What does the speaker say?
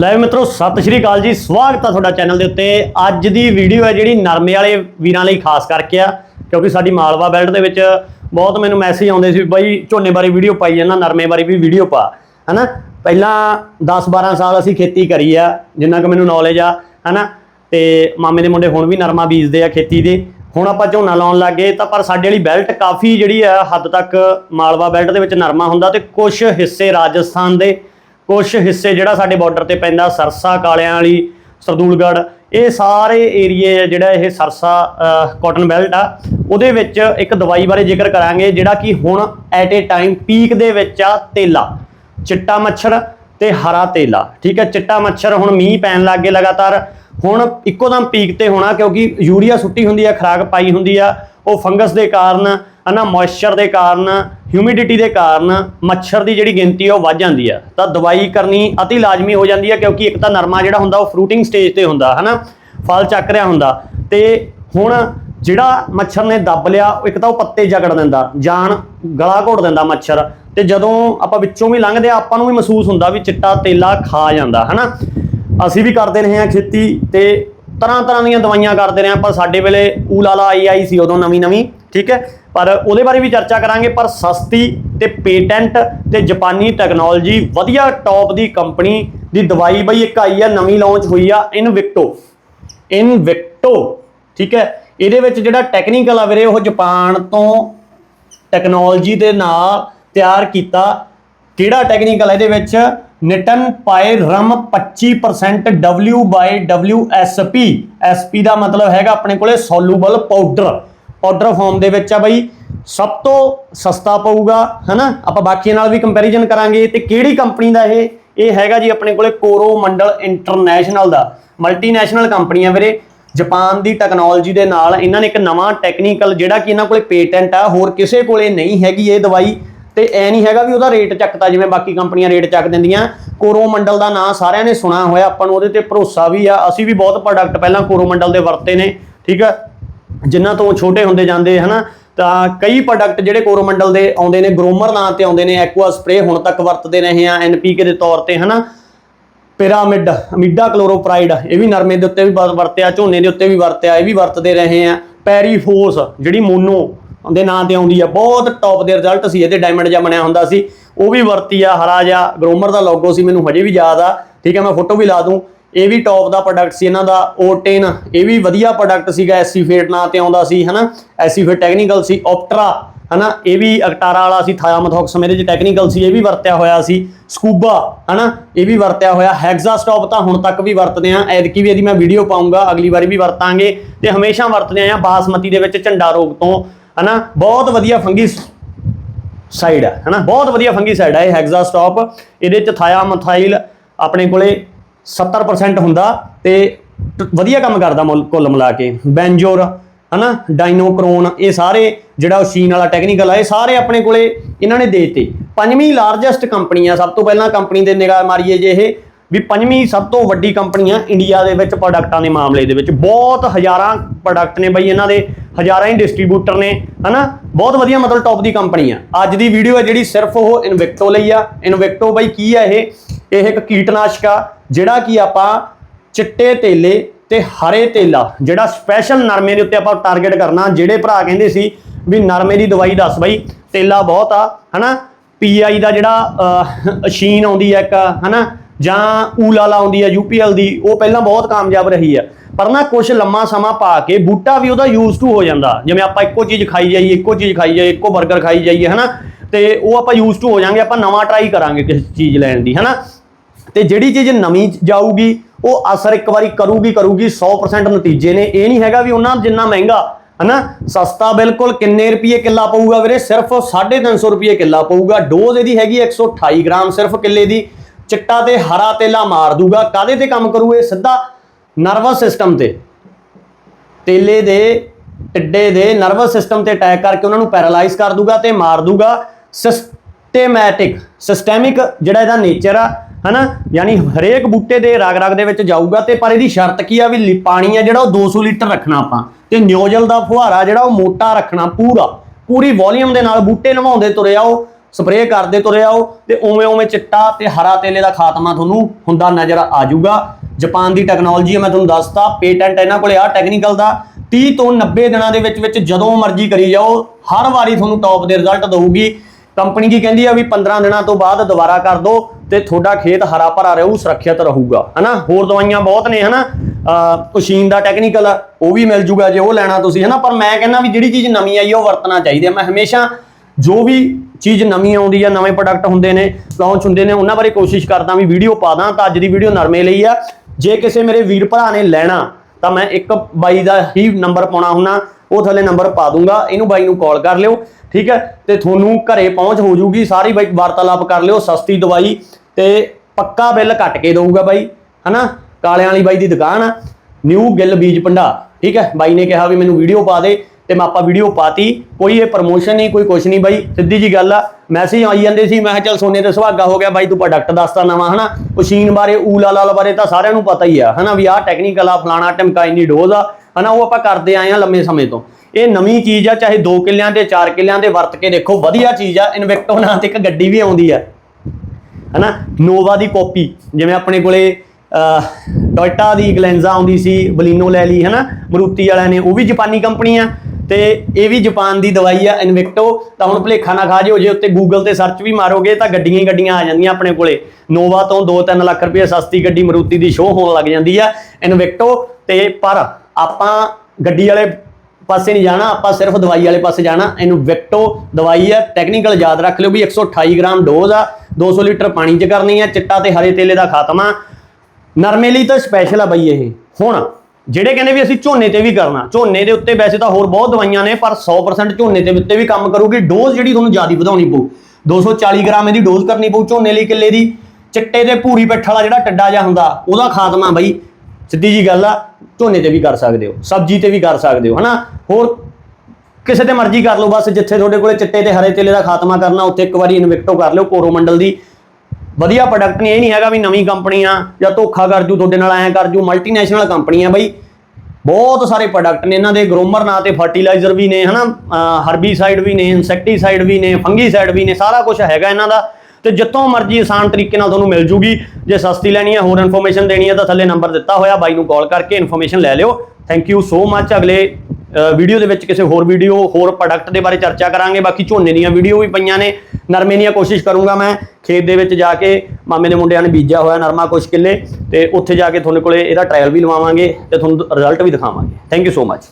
ਲੈ ਵੀ ਮਿੱਤਰੋ, ਸਤਿ ਸ਼੍ਰੀ ਅਕਾਲ ਜੀ। ਸਵਾਗਤ ਆ ਤੁਹਾਡਾ ਚੈਨਲ ਦੇ ਉੱਤੇ। ਅੱਜ ਦੀ ਵੀਡੀਓ ਹੈ ਜਿਹੜੀ ਨਰਮੇ ਵਾਲੇ ਵੀਰਾਂ ਲਈ ਖਾਸ ਕਰਕੇ ਆ, ਕਿਉਂਕਿ ਸਾਡੀ ਮਾਲਵਾ ਬੈਲਟ ਦੇ ਵਿੱਚ ਬਹੁਤ ਮੈਨੂੰ ਮੈਸੇਜ ਆਉਂਦੇ ਸੀ ਵੀ ਬਾਈ, ਝੋਨੇ ਬਾਰੇ ਵੀਡੀਓ ਪਾਈ ਜਾਂਦਾ, ਨਰਮੇ ਬਾਰੇ ਵੀ ਵੀਡੀਓ ਪਾ, ਹਨਾ? ਪਹਿਲਾਂ 10 12 ਸਾਲ ਅਸੀਂ ਖੇਤੀ ਕਰੀ ਆ, ਜਿੰਨਾ ਕਿ ਮੈਨੂੰ ਨੌਲੇਜ ਆ, ਹਨਾ? ਤੇ ਮਾਮੇ ਦੇ ਮੁੰਡੇ ਹੁਣ ਵੀ ਨਰਮਾ ਬੀਜਦੇ ਆ ਖੇਤੀ ਦੇ। ਹੁਣ ਆਪਾਂ ਝੋਨਾ ਲਾਉਣ ਲੱਗੇ ਤਾਂ ਪਰ ਸਾਡੇ ਵਾਲੀ ਬੈਲਟ ਕਾਫੀ ਜਿਹੜੀ ਆ, ਹੱਦ ਤੱਕ ਮਾਲਵਾ ਬੈਲਟ ਦੇ ਵਿੱਚ ਨਰਮਾ ਹੁੰਦਾ ਤੇ ਕੁਝ ਹਿੱਸੇ ਰਾਜਸਥਾਨ ਦੇ ਕੁਝ ਹਿੱਸੇ ਜਿਹੜਾ ਸਾਡੇ ਬਾਰਡਰ ਤੇ ਪੈਂਦਾ, ਸਰਸਾ, ਕਾਲਿਆਂ ਵਾਲੀ, ਸਰਦੂਲਗੜ੍ਹ, ਇਹ ਸਾਰੇ ਏਰੀਏ ਜਿਹੜਾ ਇਹ ਸਰਸਾ ਕਾਟਨ ਬੈਲਟ ਆ। ਉਹਦੇ ਵਿੱਚ ਇੱਕ ਦਵਾਈ ਬਾਰੇ ਜ਼ਿਕਰ ਕਰਾਂਗੇ, ਜਿਹੜਾ ਕਿ ਹੁਣ ਐਟ ਏ ਟਾਈਮ ਪੀਕ ਦੇ ਵਿੱਚ ਆ ਤੇਲਾ, ਚਿੱਟਾ ਮੱਛਰ ਤੇ ਹਰਾ ਤੇਲਾ, ਠੀਕ ਹੈ? ਚਿੱਟਾ ਮੱਛਰ ਹੁਣ ਮੀਂਹ ਪੈਣ ਲੱਗ ਗਏ ਲਗਾਤਾਰ। ਹੁਣ ਇੱਕੋ ਦਮ ਪੀਕ ਤੇ ਹੋਣਾ, ਕਿਉਂਕਿ ਯੂਰੀਆ ਸੁੱਟੀ ਹੁੰਦੀ ਆ, ਖਰਾਕ ਪਾਈ ਹੁੰਦੀ ਆ। ਉਹ ਫੰਗਸ ਦੇ ਕਾਰਨ, ਹਨਾ ਮੋਇਸਚਰ ਦੇ ਕਾਰਨ ਹਿਊਮਿਡਿਟੀ ਦੇ ਕਾਰਨ ਮੱਛਰ ਦੀ ਜਿਹੜੀ ਗਿਣਤੀ ਉਹ ਵੱਧ ਜਾਂਦੀ ਆ। ਤਾਂ ਦਵਾਈ ਕਰਨੀ ਅਤੀ ਲਾਜ਼ਮੀ ਹੋ ਜਾਂਦੀ ਆ ਕਿਉਂਕਿ ਇੱਕ ਤਾਂ ਨਰਮਾ ਜਿਹੜਾ ਹੁੰਦਾ ਉਹ ਫਰੂਟਿੰਗ ਸਟੇਜ ਤੇ ਹੁੰਦਾ, ਹਨਾ? ਫਲ ਚੱਕ ਰਿਹਾ ਹੁੰਦਾ। ਤੇ ਹੁਣ ਜਿਹੜਾ ਮੱਛਰ ਨੇ ਦੱਬ ਲਿਆ ਇੱਕ ਤਾਂ ਉਹ ਪੱਤੇ ਜਗੜ ਦਿੰਦਾ, ਜਾਨ ਗਲਾ ਘੋਟ ਦਿੰਦਾ ਮੱਛਰ। ਤੇ ਜਦੋਂ ਆਪਾਂ ਵਿੱਚੋਂ ਵੀ ਲੰਘਦੇ ਆ, ਆਪਾਂ ਨੂੰ ਵੀ ਮਹਿਸੂਸ ਹੁੰਦਾ ਵੀ ਚਿੱਟਾ ਤੇਲਾ ਖਾ ਜਾਂਦਾ, ਹਨਾ? ਅਸੀਂ ਵੀ ਕਰਦੇ ਰਹੇ ਹਾਂ ਖੇਤੀ ਤੇ ਤਰ੍ਹਾਂ ਤਰ੍ਹਾਂ ਦੀਆਂ ਦਵਾਈਆਂ ਕਰਦੇ ਰਹੇ ਹਾਂ, ਪਰ ਸਾਡੇ ਵੇਲੇ ਊਲਾਲਾ ਆਈ ਆਈ ਸੀ ਉਦੋਂ ਨਵੀਂ ਨਵੀਂ ਠੀਕ ਹੈ? ਪਰ ਉਹਦੇ ਬਾਰੇ ਵੀ ਚਰਚਾ ਕਰਾਂਗੇ, ਪਰ ਸਸਤੀ ਤੇ ਪੇਟੈਂਟ ਤੇ ਜਾਪਾਨੀ ਟੈਕਨੋਲੋਜੀ ਵਧੀਆ ਟੌਪ ਦੀ ਕੰਪਨੀ ਦੀ ਦਵਾਈ ਬਈ ਇੱਕ ਆਈ ਆ, ਨਵੀਂ ਲਾਂਚ ਹੋਈ ਆ ਇਨਵਿਕਟੋ ਇਨਵਿਕਟੋ ਠੀਕ ਹੈ? ਇਹਦੇ ਵਿੱਚ ਜਿਹੜਾ ਟੈਕਨੀਕਲ ਆ ਵੀਰੇ, ਉਹ ਜਾਪਾਨ ਤੋਂ ਟੈਕਨੋਲੋਜੀ ਦੇ ਨਾਲ ਤਿਆਰ ਕੀਤਾ। ਕਿਹੜਾ ਟੈਕਨੀਕਲ ਇਹਦੇ ਵਿੱਚ ਨਿਟਨ ਪਾਈ ਰਮ 25% W ਬਾਈ WSP SP ਦਾ ਮਤਲਬ ਹੈਗਾ ਆਪਣੇ ਕੋਲੇ ਸੋਲੂਬਲ ਪਾਊਡਰ ਪਾਊਡਰ ਫਾਰਮ ਦੇ ਵਿੱਚ ਆ ਬਈ। ਸਭ ਤੋਂ ਸਸਤਾ ਪਊਗਾ, ਹਨਾ? ਆਪਾਂ ਬਾਕੀਆਂ ਨਾਲ ਵੀ ਕੰਪੈਰੀਜ਼ਨ ਕਰਾਂਗੇ ਤੇ ਕਿਹੜੀ ਕੰਪਨੀ ਦਾ ਇਹ? ਇਹ ਹੈਗਾ ਜੀ ਆਪਣੇ ਕੋਲੇ ਕੋਰੋ ਮੰਡਲ ਇੰਟਰਨੈਸ਼ਨਲ ਦਾ। ਮਲਟੀਨੈਸ਼ਨਲ ਕੰਪਨੀਆਂ ਵੀਰੇ। ਜਾਪਾਨ ਦੀ ਟੈਕਨੋਲੋਜੀ ਦੇ ਨਾਲ ਇਹਨਾਂ ਨੇ ਇੱਕ ਨਵਾਂ ਟੈਕਨੀਕਲ ਜਿਹੜਾ ਕਿ ਇਹਨਾਂ ਕੋਲੇ ਪੇਟੈਂਟ ਆ, ਹੋਰ ਕਿਸੇ ਕੋਲੇ ਨਹੀਂ ਹੈਗੀ ਇਹ ਦਵਾਈ। ਤੇ ਐ ਨਹੀਂ ਹੈਗਾ ਵੀ ਉਹਦਾ ਰੇਟ ਚੱਕਤਾ, ਜਿਵੇਂ ਬਾਕੀ ਕੰਪਨੀਆਂ ਰੇਟ ਚੱਕ ਦਿੰਦੀਆਂ। ਕੋਰੋਮੰਡਲ ਦਾ ਨਾਂ ਸਾਰਿਆਂ ਨੇ ਸੁਣਾ ਹੋਇਆ, ਆਪਾਂ ਨੂੰ ਉਹਦੇ ਤੇ ਭਰੋਸਾ ਵੀ ਆ। ਅਸੀਂ ਵੀ ਬਹੁਤ ਪ੍ਰੋਡਕਟ ਪਹਿਲਾਂ ਕੋਰੋਮੰਡਲ ਦੇ ਵਰਤੇ ਨੇ, ਠੀਕ ਆ? ਜਿਨ੍ਹਾਂ ਤੋਂ ਛੋਟੇ ਹੁੰਦੇ ਜਾਂਦੇ, ਹਨਾ, ਤਾਂ ਕਈ ਪ੍ਰੋਡਕਟ ਜਿਹੜੇ ਕੋਰੋਮੰਡਲ ਦੇ ਆਉਂਦੇ ਨੇ ਗਰੋਮਰ ਨਾਂ ਤੇ ਆਉਂਦੇ ਨੇ ਐਕਵਾ ਸਪਰੇ ਹੁਣ ਤੱਕ ਵਰਤਦੇ ਰਹੇ ਆ ਐਨਪੀਕੇ ਦੇ ਤੌਰ ਤੇ, ਹਨਾ। ਪਿਰਾਮਿਡ ਅਮੀਡਾ ਕਲੋਰੋਪਰਾਈਡ, ਇਹ ਵੀ ਨਰਮੇ ਦੇ ਉੱਤੇ ਵੀ ਵਰ- ਵਰਤਿਆ, ਝੋਨੇ ਦੇ ਉੱਤੇ ਵੀ ਵਰਤਿਆ, ਇਹ ਵੀ ਵਰਤਦੇ ਰਹੇ ਆ ਪੈਰੀਫੋਸ ਜਿਹੜੀ ਮੋਨੋ ਦੇ ਨਾਂ ਤੇ ਆਉਂਦੀ ਆ, ਬਹੁਤ ਟੌਪ ਦੇ ਰਿਜ਼ਲਟ ਸੀ, ਇਹਦੇ ਡਾਇਮੰਡ ਜਿਹਾ ਬਣਿਆ ਹੁੰਦਾ ਸੀ। ਉਹ ਵੀ ਵਰਤੀ ਆ, ਹਰਾ ਜਿਹਾ ਗਰੋਮਰ ਦਾ ਲੋਗੋ ਸੀ, ਮੈਨੂੰ ਹਜੇ ਵੀ ਯਾਦ ਆ। ਠੀਕ ਹੈ ਮੈਂ ਫੋਟੋ ਵੀ ਲਾ ਦੂੰ। ਇਹ ਵੀ ਟੌਪ ਦਾ ਪ੍ਰੋਡਕਟ ਸੀ ਇਹਨਾਂ ਦਾ ਓਟੇਨ ਇਹ ਵੀ ਵਧੀਆ ਪ੍ਰੋਡਕਟ ਸੀਗਾ ਐਸੀਫੇਟ ਨਾਂ ਤੇ ਆਉਂਦਾ ਸੀ, ਹਨਾ? ਐਸੀਫੇਟ ਟੈਕਨੀਕਲ ਸੀ ਆਪਟਰਾ ਹਨਾ? ਇਹ ਵੀ ਅਕਟਾਰਾ ਵਾਲਾ ਸੀ ਥਾਇਆਮਥੋਕਸਮ ਇਹਦੇ ਚ ਟੈਕਨੀਕਲ ਸੀ, ਇਹ ਵੀ ਵਰਤਿਆ ਹੋਇਆ ਸੀ। ਸਕੂਬਾ ਹਨਾ? ਇਹ ਵੀ ਵਰਤਿਆ ਹੋਇਆ। ਹੈਗਜ਼ਾ ਸਟਾਪ ਤਾਂ ਹੁਣ ਤੱਕ ਵੀ ਵਰਤਦੇ ਆ। ਐਦਕੀ ਵੀ ਇਹਦੀ ਮੈਂ ਵੀਡੀਓ ਪਾਉਂਗਾ, ਅਗਲੀ ਵਾਰੀ ਵੀ ਵਰਤਾਂਗੇ ਤੇ ਹਮੇਸ਼ਾ ਵਰਤਦੇ ਆ ਬਾਸਮਤੀ ਦੇ ਵਿੱਚ ਝੰਡਾ ਰੋਗ ਤੋਂ, ਹਨਾ? ਬਹੁਤ ਵਧੀਆ ਫੰਗੀ ਸਾਈਡ ਹੈ, ਹਨਾ? ਬਹੁਤ ਵਧੀਆ ਫੰਗੀ ਸਾਈਡ ਹੈ ਇਹ ਹੈਗਜ਼ਾ ਸਟਾਪ ਇਹਦੇ ਚ ਥਾਇਆਮਥਾਈਲ ਆਪਣੇ ਕੋਲੇ 70% ਹੁੰਦਾ ਤੇ ਟ- ਵਧੀਆ ਕੰਮ ਕਰਦਾ ਮੁੱਲ- ਕੁੱਲ ਮਿਲਾ ਕੇ। ਬੈਂਜੋਰ, ਹਨਾ ਡਾਈਨੋਕਰੋਨ ਇਹ ਸਾਰੇ ਜਿਹੜਾ ਉਹ ਸ਼ੀਨ ਵਾਲਾ ਟੈਕਨੀਕਲ ਆ, ਇਹ ਸਾਰੇ ਆਪਣੇ ਕੋਲੇ ਇਹਨਾਂ ਨੇ ਦੇਤੇ। ਪੰਜਵੀਂ ਲਾਰਜੈਸਟ ਕੰਪਨੀ ਆ ਸਭ ਤੋਂ ਪਹਿਲਾਂ ਕੰਪਨੀ ਦੇ ਨਿਗਾਹ ਮਾਰੀਏ ਜੇ ਇਹ, ਵੀ ਪੰਜਵੀਂ ਸਭ ਤੋਂ ਵੱਡੀ ਕੰਪਨੀ ਆ ਇੰਡੀਆ ਦੇ ਵਿੱਚ ਪ੍ਰੋਡਕਟਾਂ ਦੇ ਮਾਮਲੇ ਦੇ ਵਿੱਚ। ਬਹੁਤ ਹਜ਼ਾਰਾਂ ਪ੍ਰੋਡਕਟ ਨੇ ਬਈ ਇਹਨਾਂ ਦੇ, ਹਜ਼ਾਰਾਂ ਹੀ ਡਿਸਟ੍ਰੀਬਿਊਟਰ ਨੇ, ਹਨਾ? ਬਹੁਤ ਵਧੀਆ ਮਤਲਬ ਟੌਪ ਦੀ ਕੰਪਨੀ ਆ। ਅੱਜ ਦੀ ਵੀਡੀਓ ਹੈ ਜਿਹੜੀ ਸਿਰਫ ਉਹ ਇਨਵੈਕਟੋ ਲਈ ਆ। ਇਨਵੈਕਟੋ ਬਈ ਕੀ ਆ ਇਹ? ਇਹ ਇੱਕ ਕੀਟਨਾਸ਼ਕ ਆ। ਜਿਹੜਾ ਕਿ ਆਪਾਂ ਚਿੱਟੇ ਤੇਲੇ ਤੇ ਹਰੇ ਤੇਲਾ, ਜਿਹੜਾ ਸਪੈਸ਼ਲ ਨਰਮੇ ਦੇ ਉੱਤੇ ਆਪਾਂ ਟਾਰਗੇਟ ਕਰਨਾ, ਜਿਹੜੇ ਭਰਾ ਕਹਿੰਦੇ ਸੀ ਵੀ ਨਰਮੇ ਦੀ ਦਵਾਈ ਦੱਸ ਬਾਈ, ਤੇਲਾ ਬਹੁਤ ਆ, ਹਨਾ? ਪੀਆਈ ਦਾ ਜਿਹੜਾ ਅਸ਼ੀਨ ਆਉਂਦੀ ਹੈ ਇੱਕ, ਹਨਾ? ਜਾਂ ਊਲਾਲਾ ਆਉਂਦੀ ਹੈ ਯੂਪੀਐਲ ਦੀ, ਉਹ ਪਹਿਲਾਂ ਬਹੁਤ ਕਾਮਯਾਬ ਰਹੀ ਹੈ ਪਰ ਨਾ ਕੁਝ ਲੰਮਾ ਸਮਾਂ ਪਾ ਕੇ ਬੂਟਾ ਵੀ ਉਹਦਾ ਯੂਜ਼ ਟੂ ਹੋ ਜਾਂਦਾ। ਜਿਵੇਂ ਆਪਾਂ ਇੱਕੋ ਚੀਜ਼ ਖਾਈ ਜਾਈਏ, ਇੱਕੋ ਚੀਜ਼ ਖਾਈ ਜਾਈਏ, ਇੱਕੋ 버ਗਰ ਖਾਈ ਜਾਈਏ, ਹਨਾ? ਤੇ ਉਹ ਆਪਾਂ ਯੂਜ਼ ਟੂ ਹੋ ਜਾਾਂਗੇ ਆਪਾਂ ਨਵਾਂ ਟਰਾਈ ਕਰਾਂਗੇ ਕਿਸੇ ਚੀਜ਼ ਲੈਣ ਦੀ, ਹਨਾ? ਤੇ ਜਿਹੜੀ ਚੀਜ਼ ਨਵੀਂ ਜਾਊਗੀ, ਉਹ ਅਸਰ ਇੱਕ ਵਾਰੀ ਕਰੂਗੀ ਕਰੂਗੀ 100% ਨਤੀਜੇ ਨੇ। ਇਹ ਨਹੀਂ ਹੈਗਾ ਵੀ ਉਹਨਾਂ ਜਿੰਨਾ ਮਹਿੰਗਾ, ਹਨਾ? ਸਸਤਾ ਬਿਲਕੁਲ ਕਿੰਨੇ ਰੁਪਏ ਕਿੱਲਾ ਪਊਗਾ ਵੀਰੇ? ਸਿਰਫ 350 ਰੁਪਏ ਕਿੱਲਾ ਪਊਗਾ। ਡੋਜ਼ ਇਹਦੀ ਹੈਗੀ 128 ਗ੍ਰਾਮ ਸਿਰਫ ਕਿੱਲੇ ਦੀ। ਚਿੱਟਾ ਤੇ ਹਰਾ ਤੇਲਾ ਮਾਰ ਦੂਗਾ। ਕਾਦੇ ਤੇ ਕੰਮ ਕਰੂ ਇਹ? ਸਿੱਧਾ ਨਰਵਸ ਸਿਸਟਮ ਤੇ। ਤੇਲੇ ਦੇ, ਟਿੱਡੇ ਦੇ ਨਰਵਸ ਸਿਸਟਮ ਤੇ ਅਟੈਕ ਕਰਕੇ ਉਹਨਾਂ ਨੂੰ ਪੈਰਾਲਾਈਜ਼ ਕਰ ਦੂਗਾ ਤੇ ਮਾਰ ਦੂਗਾ। ਸਿਸਟੇਮੈਟਿਕ ਸਿਸਟੈਮਿਕ ਜਿਹੜਾ ਇਹਦਾ ਨੇਚਰ ਆ ਹਨਾ? ਯਾਨੀ ਹਰੇਕ ਬੂਟੇ ਦੇ ਰਗ ਰਗ ਦੇ ਵਿੱਚ ਜਾਊਗਾ ਤੇ ਪਰ ਇਹਦੀ ਸ਼ਰਤ ਕੀ ਆ ਵੀ ਲੀ- ਪਾਣੀ ਆ ਜਿਹੜਾ ਉਹ 200 ਲੀਟਰ ਰੱਖਣਾ ਆਪਾਂ ਤੇ ਨਿਓਜ਼ਲ ਦਾ ਫੁਹਾਰਾ ਜਿਹੜਾ ਉਹ ਮੋਟਾ ਰੱਖਣਾ ਪੂਰਾ। ਪੂਰੀ ਵੋਲੀਅਮ ਦੇ ਨਾਲ ਬੂਟੇ ਨਵਾਉਂਦੇ ਤੁਰੇ ਆਓ, ਸਪਰੇਅ ਕਰਦੇ ਤੁਰੇ ਆਓ ਤੇ ਉਵੇਂ ਉਵੇਂ ਚਿੱਟਾ ਤੇ ਹਰਾ ਤੇਲੇ ਦਾ ਖਾਤਮਾ ਤੁਹਾਨੂੰ ਹੁੰਦਾ ਨਜ਼ਰ ਆ ਜਾਊਗਾ। ਜਾਪਾਨ ਦੀ ਟੈਕਨੋਲੋਜੀ ਹੈ ਮੈਂ ਤੁਹਾਨੂੰ ਦੱਸਤਾ ਪੇਟੈਂਟ ਇਹਨਾਂ ਕੋਲੇ ਆ ਟੈਕਨੀਕਲ ਦਾ। 30 ਤੋਂ 90 ਦਿਨਾਂ ਦੇ ਵਿੱਚ ਵਿੱਚ ਜਦੋਂ ਮਰਜ਼ੀ ਕਰੀ ਜਾਓ, ਹਰ ਵਾਰੀ ਤੁਹਾਨੂੰ ਟੌਪ ਦੇ ਰਿਜ਼ਲਟ ਦਊਗੀ। ਕੰਪਨੀ ਕੀ ਕਹਿੰਦੀ ਆ ਵੀ 15 ਦਿਨਾਂ ਤੋਂ ਬਾਅਦ ਦੁਬਾਰਾ ਕਰ ਦਿਓ ਤੇ ਤੁਹਾਡਾ ਖੇਤ ਹਰਾ ਭਰਾ ਰਹੂ, ਸੁਰੱਖਿਅਤ ਰਹੂਗਾ। ਹਨਾ? ਹੋਰ ਦਵਾਈਆਂ ਬਹੁਤ ਨੇ, ਹਨਾ? ਉਸ਼ੀਨ ਦਾ ਟੈਕਨੀਕਲ ਉਹ ਵੀ ਮਿਲ ਜੂਗਾ ਜੇ ਉਹ ਲੈਣਾ ਤੁਸੀਂ, ਹਨਾ? ਪਰ ਮੈਂ ਕਹਿੰਦਾ ਵੀ ਜਿਹੜੀ ਚੀਜ਼ ਨਵੀਂ ਆਈ ਉਹ ਵਰਤਣਾ ਚਾਹੀਦੀ ਹੈ। ਮੈਂ ਹਮੇਸ਼ਾ ਜੋ ਵੀ ਚੀਜ਼ ਨਵੀਂ ਆਉਂਦੀ ਆ, ਨਵੇਂ ਪ੍ਰੋਡਕਟ ਹੁੰਦੇ ਨੇ ਲਾਂਚ ਹੁੰਦੇ ਨੇ, ਉਹਨਾਂ ਬਾਰੇ ਕੋਸ਼ਿਸ਼ ਕਰਦਾ ਵੀ ਵੀਡੀਓ ਪਾ ਦਾਂ ਤਾਂ ਅੱਜ ਦੀ ਵੀਡੀਓ ਨਰਮੇ ਲਈ ਆ। ਜੇ ਕਿਸੇ ਮੇਰੇ ਵੀਰ ਭਰਾ ਨੇ ਲੈਣਾ ਤਾਂ ਮੈਂ ਇੱਕ ਬਾਈ ਦਾ ਹੀ ਨੰਬਰ ਪਾਉਣਾ ਹੁੰਦਾ, ਉਹ ਥੱਲੇ ਨੰਬਰ ਪਾ ਦੂੰਗਾ, ਇਹਨੂੰ ਬਾਈ ਨੂੰ ਕਾਲ ਕਰ ਲਿਓ, ਠੀਕ ਹੈ? ਤੇ ਤੁਹਾਨੂੰ ਘਰੇ ਪਹੁੰਚ ਹੋ ਜੂਗੀ, ਸਾਰੀ ਬਾਈ ਵਾਰਤਾਲਾਪ ਕਰ ਲਿਓ, ਸਸਤੀ ਦਵਾਈ, ਤੇ ਪੱਕਾ ਬਿੱਲ ਕੱਟ ਕੇ ਦਊਗਾ ਬਾਈ, ਹਨਾ? ਕਾਲਿਆਂ ਵਾਲੀ ਬਾਈ ਦੀ ਦੁਕਾਨ ਆ, ਨਿਊ ਗਿੱਲ ਬੀਜ ਭੰਡਾਰ ਠੀਕ ਹੈ? ਬਾਈ ਨੇ ਕਿਹਾ ਵੀ ਮੈਨੂੰ ਵੀਡੀਓ ਪਾ ਦੇ ਤੇ ਮੈਂ ਆਪਾਂ ਵੀਡੀਓ ਪਾਤੀ, ਕੋਈ ਇਹ ਪ੍ਰਮੋਸ਼ਨ ਨਹੀਂ, ਕੋਈ ਕੁਛ ਨਹੀਂ ਬਾਈ, ਸਿੱਧੀ ਜੀ ਗੱਲ ਆ ਮੈਸੇਜ ਆਈ ਜਾਂਦੇ ਸੀ, ਮੈਂ ਕਿਹਾ ਚੱਲ ਸੋਨੇ ਤੇ ਸੁਹਾਗਾ ਹੋ ਗਿਆ ਬਾਈ, ਤੂੰ ਪ੍ਰੋਡਕਟ ਦੱਸਤਾ ਨਵਾਂ, ਹਨਾ? ਮਸ਼ੀਨ ਬਾਰੇ ਊਲਾ ਲਾਲ ਬਾਰੇ ਤਾਂ ਸਾਰਿਆਂ ਨੂੰ ਪਤਾ ਹੀ ਆ, ਹਨਾ ਵੀ ਆਹ ਟੈਕਨੀਕਲ ਆ, ਫਲਾਣਾ ਟਮਕਾ ਇੰਨੀ ਡੋਜ਼ ਆ, ਹਨਾ, ਉਹ ਆਪਾਂ ਕਰਦੇ ਆਏ ਆ ਲੰਮੇ ਸਮੇਂ ਤੋਂ। ਇਹ ਨਵੀਂ ਚੀਜ਼ ਆ, ਚਾਹੇ 2 ਕਿੱਲਿਆਂ ਤੇ 4 ਕਿੱਲਿਆਂ ਤੇ ਵਰਤ ਕੇ ਦੇਖੋ, ਵਧੀਆ ਚੀਜ਼ ਆ ਇਨਵੈਕਟੋ ਨਾਂ ਤੇ ਇੱਕ ਗੱਡੀ ਵੀ ਆਉਂਦੀ ਆ। ਹਨਾ ਨੋਵਾ ਦੀ ਕਾਪੀ ਜਿਵੇਂ ਆਪਣੇ ਕੋਲੇ ਟੋਇਟਾ ਦੀ ਗਲੈਂਜ਼ਾ ਆਉਂਦੀ ਸੀ ਬਲੀਨੋ ਲੈ ਲਈ, ਹਨਾ? ਮਰੂਤੀ ਵਾਲਿਆਂ ਨੇ, ਉਹ ਵੀ ਜਾਪਾਨੀ ਕੰਪਨੀ ਆ। ਤੇ ਇਹ ਵੀ ਜਾਪਾਨ ਦੀ ਦਵਾਈ ਆ ਇਨਵਿਕਟੋ ਤਾਂ ਹੁਣ ਭਲੇਖਾ ਨਾ ਖਾ ਜਿਓ, ਜੇ ਉੱਤੇ ਗੂਗਲ ਤੇ ਸਰਚ ਵੀ ਮਾਰੋਗੇ, ਤਾਂ ਗੱਡੀਆਂ ਹੀ ਗੱਡੀਆਂ ਆ ਜਾਂਦੀਆਂ ਆਪਣੇ ਕੋਲੇ। ਨੋਵਾ ਤੋਂ 2-3 ਲੱਖ ਰੁਪਏ ਸਸਤੀ ਗੱਡੀ ਮਰੂਤੀ ਦੀ ਸ਼ੋਅ ਹੋਣ ਲੱਗ ਜਾਂਦੀ ਆ ਇਨਵਿਕਟੋ ਤੇ ਪਰ ਆਪਾਂ ਗੱਡੀ ਵਾਲੇ ਪਾਸੇ ਨਹੀਂ ਜਾਣਾ, ਆਪਾਂ ਸਿਰਫ ਦਵਾਈ ਵਾਲੇ ਪਾਸੇ ਜਾਣਾ। ਇਹਨੂੰ ਵਿਕਟੋ ਦਵਾਈ ਹੈ ਟੈਕਨੀਕਲ ਯਾਦ ਰੱਖ ਲਿਓ ਵੀ 128 ਗ੍ਰਾਮ ਡੋਜ਼ ਆ 200 ਲੀਟਰ ਪਾਣੀ 'ਚ ਕਰਨੀ ਆ, ਚਿੱਟਾ ਤੇ ਹਰੇ ਤੇਲੇ ਦਾ ਖਾਤਮਾ। ਨਰਮੇ ਲਈ ਤਾਂ ਸਪੈਸ਼ਲ ਆ ਬਈ ਇਹ। ਹੁਣ ਜਿਹੜੇ ਕਹਿੰਦੇ ਵੀ ਅਸੀਂ ਝੋਨੇ ਤੇ ਵੀ ਕਰਨਾ, ਝੋਨੇ ਦੇ ਉੱਤੇ ਵੈਸੇ ਤਾਂ ਹੋਰ ਬਹੁਤ ਦਵਾਈਆਂ ਨੇ, ਪਰ 100% ਝੋਨੇ ਦੇ ਉੱਤੇ ਵੀ ਕੰਮ ਕਰੂਗੀ। ਡੋਜ਼ ਜਿਹੜੀ ਤੁਹਾਨੂੰ ਜ਼ਿਆਦਾ ਵਧਾਉਣੀ ਪਊ। 240 ਗ੍ਰਾਮ ਇਹਦੀ ਡੋਜ਼ ਕਰਨੀ ਪਊ ਝੋਨੇ ਲਈ ਕਿੱਲੇ ਦੀ। ਚਿੱਟੇ ਤੇ ਭੂਰੀ ਪਿੱਠ ਵਾਲਾ ਜਿਹੜਾ ਟੱਡਾ ਜਿਹਾ ਹੁੰਦਾ, ਉਹਦਾ ਖਾਤਮਾ ਬਈ ਸਿੱਧੀ ਜੀ ਗੱਲ ਆ, ਝੋਨੇ ਤੇ ਵੀ ਕਰ ਸਕਦੇ ਹੋ, ਸਬਜ਼ੀ ਤੇ ਵੀ ਕਰ ਸਕਦੇ ਹੋ, ਹਨਾ? ਹੋਰ ਕਿਸੇ ਤੇ ਮਰਜ਼ੀ ਕਰ ਲਓ, ਬਸ ਜਿੱਥੇ ਤੁਹਾਡੇ ਕੋਲੇ ਚਿੱਟੇ ਤੇ ਹਰੇ ਤੇਲੇ ਦਾ ਖਾਤਮਾ ਕਰਨਾ, ਉੱਥੇ ਇੱਕ ਵਾਰੀ ਇਨਵੈਕਟੋ ਕਰ ਲਿਓ, ਕੋਰੋਮੰਡਲ ਦੀ। ਵਧੀਆ ਪ੍ਰੋਡਕਟ ਨਹੀਂ ਇਹ ਨਹੀਂ ਹੈਗਾ ਵੀ ਨਵੀਂ ਕੰਪਨੀ ਆ, ਜਾਂ ਧੋਖਾ ਕਰ ਜੂ, ਤੁਹਾਡੇ ਨਾਲ ਐਂ ਕਰ ਜੂ ਮਲਟੀਨੈਸ਼ਨਲ ਕੰਪਨੀ ਆ ਬਈ। ਬਹੁਤ ਸਾਰੇ ਪ੍ਰੋਡਕਟ ਨੇ, ਇਹਨਾਂ ਦੇ ਗਰੋਮਰ ਨਾਂ ਤੇ ਫਰਟੀਲਾਈਜ਼ਰ ਵੀ ਨੇ, ਹਨਾ ਹਰਬੀਸਾਈਡ ਵੀ ਨੇ ਇਨਸੈਕਟੀਸਾਈਡ ਵੀ ਨੇ ਫੰਗੀਸਾਈਡ ਵੀ ਨੇ, ਸਾਰਾ ਕੁਝ ਹੈਗਾ ਇਹਨਾਂ ਦਾ। ਤੇ ਜਿੱਥੋਂ ਮਰਜ਼ੀ ਆਸਾਨ ਤਰੀਕੇ ਨਾਲ ਤੁਹਾਨੂੰ ਮਿਲ ਜੂਗੀ। ਜੇ ਸਸਤੀ ਲੈਣੀ ਹੈ ਹੋਰ ਇਨਫੋਰਮੇਸ਼ਨ ਦੇਣੀ ਹੈ ਤਾਂ ਥੱਲੇ ਨੰਬਰ ਦਿੱਤਾ ਹੋਇਆ, ਬਾਈ ਨੂੰ ਕਾਲ ਕਰਕੇ ਇਨਫੋਰਮੇਸ਼ਨ ਲੈ ਲਿਓ। ਥੈਂਕ ਯੂ ਸੋ ਮੱਚ ਅਗਲੇ ਵੀਡੀਓ ਦੇ ਵਿੱਚ ਕਿਸੇ ਹੋਰ ਵੀਡੀਓ ਹੋਰ ਪ੍ਰੋਡਕਟ ਦੇ ਬਾਰੇ ਚਰਚਾ ਕਰਾਂਗੇ। ਬਾਕੀ ਝੋਨੇ ਦੀਆਂ ਵੀਡੀਓ ਵੀ ਪਈਆਂ ਨੇ। ਨਰਮੇ ਦੀਆਂ ਕੋਸ਼ਿਸ਼ ਕਰੂੰਗਾ ਮੈਂ। ਖੇਤ ਦੇ ਵਿੱਚ ਜਾ ਕੇ ਮਾਮੇ ਦੇ ਮੁੰਡਿਆਂ ਨੇ ਬੀਜਿਆ ਹੋਇਆ ਨਰਮਾ ਕੁਛ ਕਿੱਲੇ। ਤੇ ਉੱਥੇ ਜਾ ਕੇ ਤੁਹਾਡੇ ਕੋਲੇ ਇਹਦਾ ਟ੍ਰਾਇਲ ਵੀ ਲਵਾਵਾਂਗੇ ਤੇ ਤੁਹਾਨੂੰ ਰਿਜ਼ਲਟ ਵੀ ਦਿਖਾਵਾਂਗੇ। Thank you so much